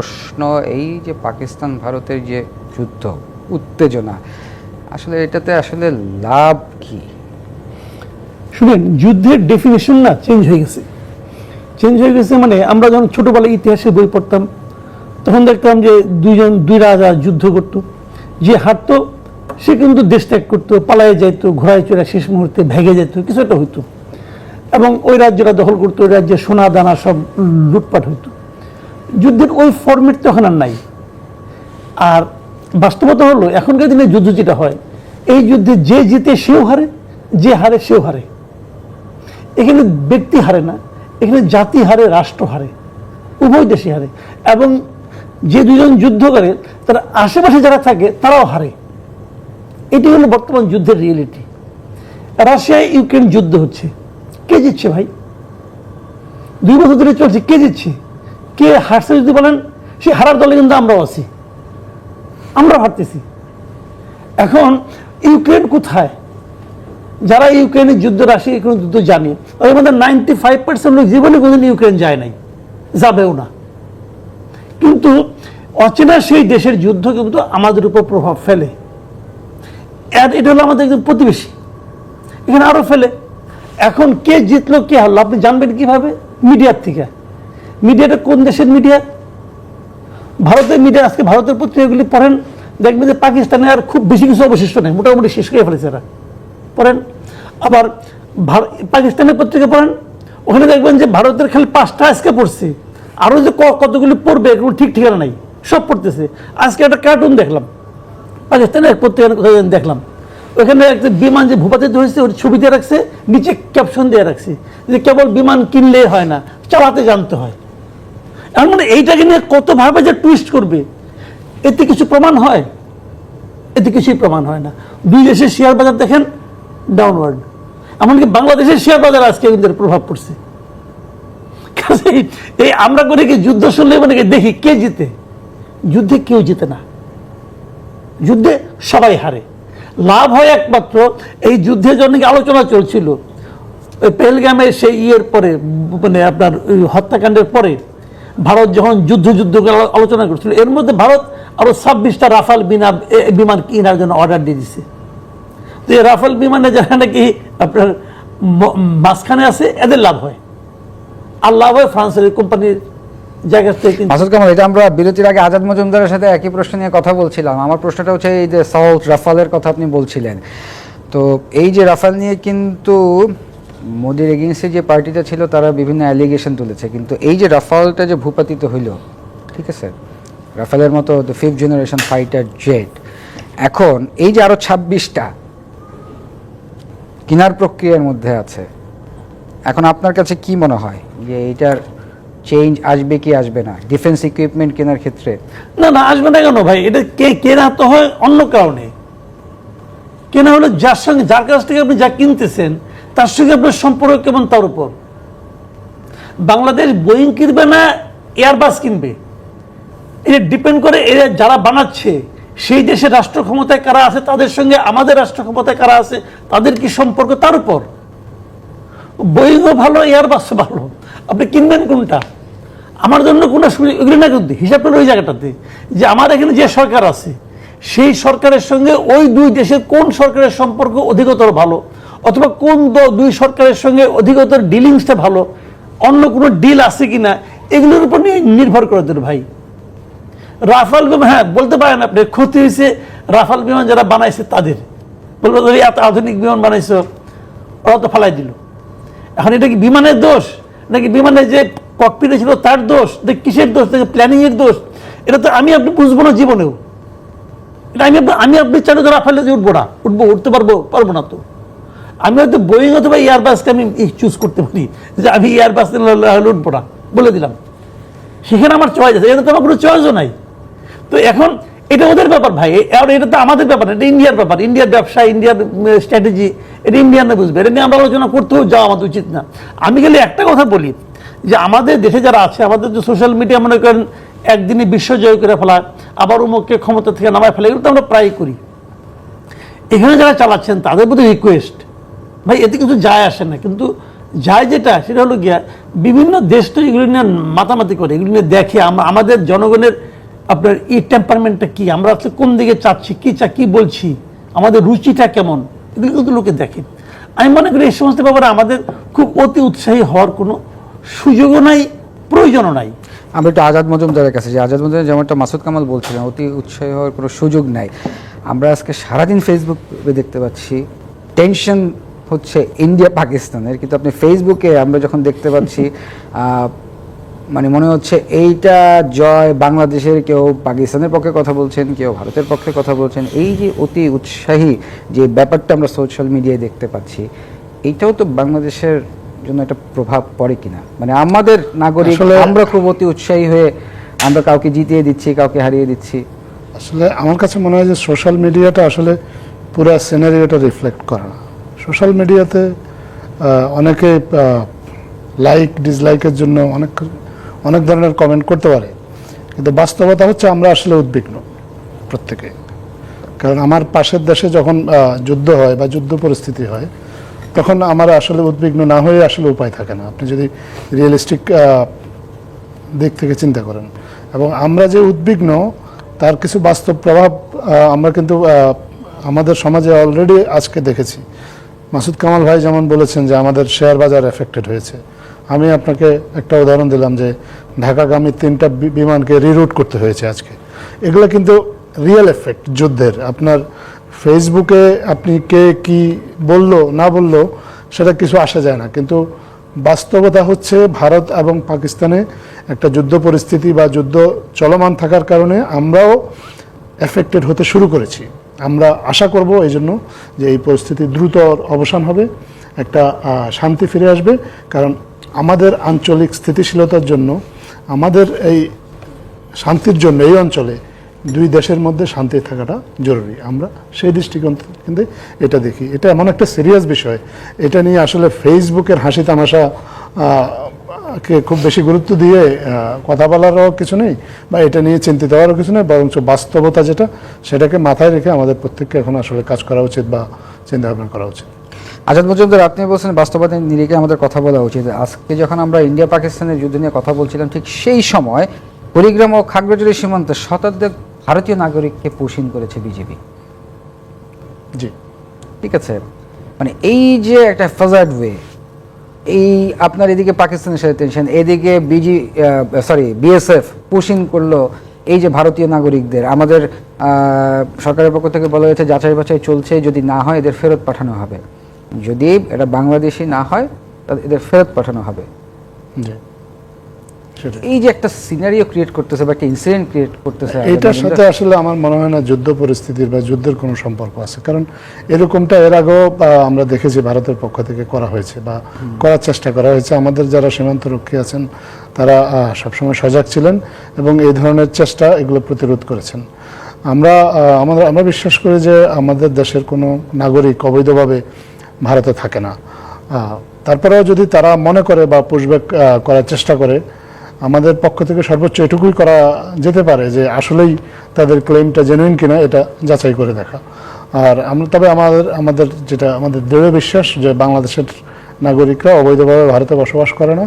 প্রশ্ন এই যে পাকিস্তান ভারতের যে যুদ্ধ, উত্তেজনা, আসলে এটাতে আসলে লাভ কি? শুনেন, যুদ্ধের ডেফিনেশন না চেঞ্জ হয়ে গেছে। চেঞ্জ হয়ে গেছে মানে আমরা যখন ছোটবেলায় ইতিহাসের বই পড়তাম, তখন দেখতাম যে দুইজন, দুই রাজা যুদ্ধ করত। যে হারতো, সে কিন্তু দেশ ত্যাগ করতো, পালায়ে যাইতো, ঘোড়ায় চড়া শেষ মুহূর্তে ভেঙে যেত, কিছু একটা হইতো। এবং ওই রাজ্যটা দখল করতো, ওই রাজ্যে সোনা, দানা সব লুটপাট হইতো। যুদ্ধের ওই ফর্মেট তখন আর নাই। আর বাস্তবতা হলো, এখনকার দিনে যুদ্ধ যেটা হয়, এই যুদ্ধে যে জিতে সেও হারে, যে হারে সেও হারে। এখানে ব্যক্তি হারে না, এখানে জাতি হারে, রাষ্ট্র হারে, উভয় দেশে হারে। এবং যে দুজন যুদ্ধ করে, তারা আশেপাশে যারা থাকে, তারাও হারে। এটি হলো বর্তমান যুদ্ধের রিয়েলিটি রাশিয়া ইউক্রেন যুদ্ধ হচ্ছে। কে জিতছে ভাই? দুই বছর ধরে চলছে, কে জিতছে? কে হারছে যদি বলেন সে হারার দলে কিন্তু আমরাও আছি। আমরা হারতেছি। এখন ইউক্রেন কোথায়? যারা ইউক্রেনের যুদ্ধ রাশি ইউক্রেন যুদ্ধ জানে, ওদের মধ্যে নাইনটি ফাইভ পার্সেন্ট লোক জীবনে কোনোদিন ইউক্রেন যায় নাই, যাবেও না। কিন্তু অচেনা সেই দেশের যুদ্ধ কিন্তু আমাদের উপর প্রভাব ফেলে। এটা হলো আমাদের একজন প্রতিবেশী। এখানে আরও ফেলে। এখন কে জিতলো, কে হারলো, আপনি জানবেন কীভাবে? মিডিয়ার থেকে। মিডিয়াটা কোন দেশের মিডিয়া? ভারতের মিডিয়া, আজকে ভারতের পত্রিকাগুলি পড়েন, দেখবেন যে পাকিস্তানে আর খুব বেশি কিছু অবশিষ্ট নেই, মোটামুটি শেষ করে ফেলেছে এরা। পড়েন, আবার পাকিস্তানের পত্রিকা পড়েন, ওখানে দেখবেন যে ভারতের খালি পাঁচটা আজকে পড়ছে। আরও যে কতগুলি পড়বে, এগুলো ঠিক ঠিকানা নাই, সব পড়তেছে। আজকে একটা কার্টুন দেখলাম, পাকিস্তানের পত্রিকা কোথায় যেন দেখলাম। ওখানে একটা বিমান যে ভূপাতিত হয়েছে ওর ছবি দিয়ে রাখছে, নিচে ক্যাপশন দিয়ে রাখছে, যে কেবল বিমান কিনলেই হয় না, চালাতে জানতে হয়। এর মানে এইটাকে নিয়ে কতভাবে যে টুইস্ট করবে, এতে কিছু প্রমাণ হয়? এতে কিছুই প্রমাণ হয় না। দুই দেশের শেয়ার বাজার দেখেন ডাউনওয়ার্ড এমনকি বাংলাদেশের শেয়ার বাজার আজকে এদের প্রভাব পড়ছে। এই আমরা করে কি যুদ্ধ শুনলে মানে দেখি কে জিতে? যুদ্ধে কেউ জিতে না। যুদ্ধে সবাই হারে। লাভ হয় একমাত্র এই যুদ্ধের জন্য আলোচনা চলছিল? ওই সেই ইয়ের পরে মানে আপনার হত্যাকাণ্ডের পরে ভারত যখন যুদ্ধ যুদ্ধ আলোচনা করছিল, এর মধ্যে ভারত আরও ছাব্বিশটা রাফাল বিনা বিমান কেনার জন্য অর্ডার দিয়ে দিছে। তো এই রাফাল বিমানে যারা নাকি আপনার মাঝখানে আছে, এদের লাভ হয়। আর লাভ হয় ফ্রান্সের কোম্পানির আমরা বিরতির আগে আজাদ মজুমদারের সাথে একই প্রশ্ন নিয়ে কথা বলছিলাম। আমার প্রশ্নটা হচ্ছে এই যে সাউথ রাফালের কথা আপনি বলছিলেন। তো এই যে রাফাল নিয়ে কিন্তু মোদির এগেন্সে যে পার্টিটা ছিল, তারা বিভিন্ন অ্যালিগেশন তুলেছে। কিন্তু এই যে রাফালটা যে ভূপাতিত হইল, ঠিক আছে? রাফালের মতো the fifth generation fighter jet এখন এই যে আরও ছাব্বিশটা কেনার প্রক্রিয়ার মধ্যে আছে, এখন আপনার কাছে কি মনে হয় যে এইটার চেঞ্জ আসবে কি আসবে না? ডিফেন্স ইকুইপমেন্ট কেনার ক্ষেত্রে। না না, আসবে না কেন ভাই? এটা কে কেনা তো হয় অন্য কারণে। কেনা হলো যার সঙ্গে, যার কাছ থেকে আপনি যা কিনতেছেন তার সঙ্গে আপনার সম্পর্ক কেমন তার উপর। বাংলাদেশ বোয়িং কিনবে না এয়ারবাস কিনবে? এটা ডিপেন্ড করে এরা যারা বানাচ্ছে, সেই দেশের রাষ্ট্র ক্ষমতায় কারা আছে, তাদের সঙ্গে আমাদের রাষ্ট্র ক্ষমতায় কারা আছে, তাদের কি সম্পর্ক তার উপর? বোয়িংও ভালো এয়ারবাসও ভালো। আপনি কিনবেন কোনটা? আমার জন্য কোনো সুযোগ এগুলি না কিন্তু হিসাবটা ওই জায়গাটাতে, যে আমার এখানে যে সরকার আছে সেই সরকারের সঙ্গে ওই দুই দেশের কোন সরকারের সম্পর্ক অধিকতর ভালো? অথবা কোন দুই সরকারের সঙ্গে অধিকতর ডিলিংসটা ভালো? অন্য কোনো ডিল আছে কিনা? এগুলোর উপর নির্ভর করে তোর ভাই। রাফাল বিমান হ্যাঁ বলতে পারেন আপনি, ক্ষতি হয়েছে রাফাল বিমান যারা বানাইছে তাদের। বলব তুমি এত আধুনিক বিমান বানাইছো। ওরা তো ফালাই দিল। এখন এটা কি বিমানের দোষ? নাকি বিমানের যে ককপিটে ছিল তার দোষ? কিসের দোষ? নাকি প্ল্যানিং এর দোষ? এটা তো আমি আপনি বুঝব না জীবনেও। আমি আমি আপনি চাইলে তো রাফালে যে উঠবো না। উঠবো, উঠতে পারব পারব না তো। আমি হয়তো বোয়িং অথবা এয়ারবাসকে আমি চুজ করতে পারি, যে আমি এয়ারবাস উঠবো না, বলে দিলাম। সেখানে আমার চয়েস আছে, এখানে তো আমার কোনো চয়েসও নাই। তো এখন এটা ওদের ব্যাপার ভাই আর এটা তো আমাদের ব্যাপার এটা ইন্ডিয়ার ব্যাপার। ইন্ডিয়ার ব্যবসা ইন্ডিয়ার স্ট্র্যাটেজি এটা ইন্ডিয়ানরা বুঝবে। এটা নিয়ে আমরা আলোচনা করতেও যাওয়া আমাদের উচিত না। আমি গেলে একটা কথা বলি, যে আমাদের দেশে যারা আছে, আমাদের যে সোশ্যাল মিডিয়া মনে করেন একদিনই বিশ্ব জয় করে ফেলা আবার উমুককে ক্ষমতা থেকে নামায় ফেলা, এগুলো তো আমরা প্রায় করি। এখানে যারা চালাচ্ছেন, তাদের প্রতি রিকোয়েস্ট ভাই, এতে কিছু যায় আসে না, কিন্তু যায় যেটা, সেটা হলো গিয়া, বিভিন্ন দেশ তো এগুলো নিয়ে মাতামাতি করে, এগুলো নিয়ে দেখে আমাদের জনগণের আপনার এই টেম্পারমেন্টটা কি, আমরা আসলে কোন দিকে চাচ্ছি, কি চা, কি বলছি, আমাদের রুচিটা কেমন, এগুলো কিন্তু লোকে দেখে। আমি মনে করি এই সমস্ত ব্যাপারে আমাদের খুব অতি উৎসাহী হওয়ার কোনো সুযোগও নাই, প্রয়োজনও নাই। আমরা একটু আজাদ মজুমদারের কাছে যে আজাদ মজুমদার যেমনটা মাসুদ কামাল বলছিলেন, অতি উৎসাহী হওয়ার কোনো সুযোগ নাই। আমরা আজকে সারাদিন ফেসবুক দেখতে পাচ্ছি টেনশন হচ্ছে ইন্ডিয়া পাকিস্তানের কিন্তু আপনি ফেসবুকে আমরা যখন দেখতে পাচ্ছি মানে মনে হচ্ছে এইটা জয় বাংলাদেশের কেউ পাকিস্তানের পক্ষে কথা বলছেন, কেউ ভারতের পক্ষে কথা বলছেন। এই যে অতি উৎসাহী যে ব্যাপারটা আমরা সোশ্যাল মিডিয়ায় দেখতে পাচ্ছি এইটাও তো বাংলাদেশের জন্য একটা প্রভাব পড়ে কিনা? মানে আমাদের নাগরিক আমরা খুব অতি উৎসাহী হয়ে আমরা কাউকে জিতিয়ে দিচ্ছি কাউকে হারিয়ে দিচ্ছি। আসলে আমার কাছে মনে হয় যে সোশ্যাল মিডিয়াটা আসলে পুরো সিনারিওটা রিফ্লেক্ট করে না। সোশ্যাল মিডিয়াতে অনেকে লাইক ডিসলাইকের জন্য অনেক অনেক ধরনের কমেন্ট করতে পারে। কিন্তু বাস্তবতা হচ্ছে আমরা আসলে উদ্বিগ্ন প্রত্যেকে। কারণ আমার পাশের দেশে যখন যুদ্ধ হয় বা যুদ্ধ পরিস্থিতি হয় তখন আমার আসলে উদ্বিগ্ন না হয়ে আসলে উপায় থাকে না। আপনি যদি রিয়েলিস্টিক দিক থেকে চিন্তা করেন। এবং আমরা যে উদ্বিগ্ন, তার কিছু বাস্তব প্রভাব আমরা কিন্তু আমাদের সমাজে অলরেডি আজকে দেখেছি। মাসুদ কামাল ভাই যেমন বলেছেন যে আমাদের শেয়ার বাজার এফেক্টেড হয়েছে। আমি আপনাকে একটা উদাহরণ দিলাম যে ঢাকাগামী তিনটা বিমানকে রিরুট করতে হয়েছে আজকে। এগুলো কিন্তু রিয়েল এফেক্ট যুদ্ধের। আপনার ফেসবুকে আপনি কে কি বলল, না বলল, সেটা কিছু আসা যায় না। কিন্তু বাস্তবতা হচ্ছে ভারত এবং পাকিস্তানে একটা যুদ্ধ পরিস্থিতি বা যুদ্ধ চলমান থাকার কারণে আমরাও এফেক্টেড হতে শুরু করেছি। আমরা আশা করব এই জন্য যে এই পরিস্থিতি দ্রুত অবসান হবে, একটা শান্তি ফিরে আসবে। কারণ আমাদের আঞ্চলিক স্থিতিশীলতার জন্য, আমাদের এই শান্তির জন্য এই অঞ্চলে দুই দেশের মধ্যে শান্তি থাকাটা জরুরি। আমরা সেই দৃষ্টিকোণ কিন্তু এটা দেখি। এটা এমন একটা সিরিয়াস বিষয়। এটা নিয়ে আসলে ফেসবুকের হাসি তামাশা কে খুব বেশি গুরুত্ব দিয়ে কথা বলারও কিছু নেই বা এটা নিয়ে চিন্তিত হওয়ারও কিছু নেই, বরঞ্চ বাস্তবতা যেটা, সেটাকে মাথায় রেখে আমাদের প্রত্যেককে এখন আসলে কাজ করা উচিত বা চিন্তা ভাবনা করা উচিত। আজাদ মজুমদার, আপনি বলছেন বাস্তবতার নিরিখে আমাদের কথা বলা উচিত। আজকে যখন আমরা ইন্ডিয়া পাকিস্তানের যুদ্ধ নিয়ে কথা বলছিলাম, ঠিক সেই সময় কুড়িগ্রাম ও খাগড়াছড়ি সীমান্তে শতাধিক ভারতীয় নাগরিককে পুষিন করেছে বিজেপি। জি। ঠিক আছে? মানে এই যে একটা ফেজার্ড ওয়ে এই আপনার এদিকে পাকিস্তানের সাথে টেনশন এদিকে বিজি সরি বিএসএফ পুশিং করল এই যে ভারতীয় নাগরিকদের। আমাদের সরকারের পক্ষ থেকে বলা হয়েছে যাচাই বাছাই চলছে যদি না হয় এদের ফেরত পাঠানো হবে। যদি এটা বাংলাদেশি না হয় তাহলে এদের ফেরত পাঠানো হবে। এই যে একটা সিনারিও ক্রিয়েট করতেছে বা একটা ইনসিডেন্ট ক্রিয়েট করতেছে এইটার সাথে আসলে আমার মনে হয় না যুদ্ধ পরিস্থিতির বা যুদ্ধের কোনো সম্পর্ক আছে। কারণ এরকমটা এর আগেও আমরা দেখেছি ভারতের পক্ষ থেকে করা হয়েছে বা করার চেষ্টা করা হয়েছে। আমাদের যারা সীমান্ত রক্ষী আছেন তারা সবসময় সজাগ ছিলেন এবং এই ধরনের চেষ্টা এগুলো প্রতিরোধ করেছেন। আমরা আমাদের আমরা বিশ্বাস করি যে আমাদের দেশের কোনো নাগরিক অবৈধভাবে ভারতে থাকে না। তারপরেও যদি তারা মনে করে বা পুশব্যাক করার চেষ্টা করে আমাদের পক্ষ থেকে সর্বোচ্চ এটুকুই করা যেতে পারে যে আসলেই তাদের ক্লেমটা জেনুইন কিনা এটা যাচাই করে দেখা। আর আমরা তবে আমাদের আমাদের যেটা আমাদের দৃঢ় বিশ্বাস যে বাংলাদেশের নাগরিকরা অবৈধভাবে ভারতে বসবাস করে না।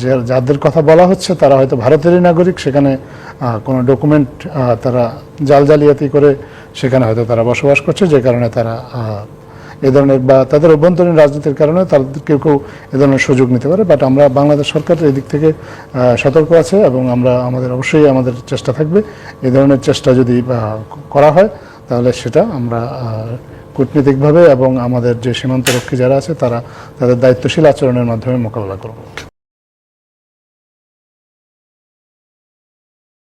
যে যাদের কথা বলা হচ্ছে তারা হয়তো ভারতেরই নাগরিক, সেখানে কোনো ডকুমেন্ট তারা জাল জালিয়াতি করে সেখানে হয়তো তারা বসবাস করছে, যে কারণে তারা এ ধরনের বা তাদের অভ্যন্তরীণ রাজনীতির কারণে তাদের কেউ কেউ এ ধরনের সুযোগ নিতে পারে বাট আমরা বাংলাদেশ সরকার এদিক থেকে সতর্ক আছে এবং আমরা আমাদের অবশ্যই আমাদের চেষ্টা থাকবে। এ ধরনের চেষ্টা যদি করা হয়, তাহলে সেটা আমরা কূটনীতিকভাবে এবং আমাদের যে সীমান্তরক্ষী যারা আছে তারা তাদের দায়িত্বশীল আচরণের মাধ্যমে মোকাবেলা করব।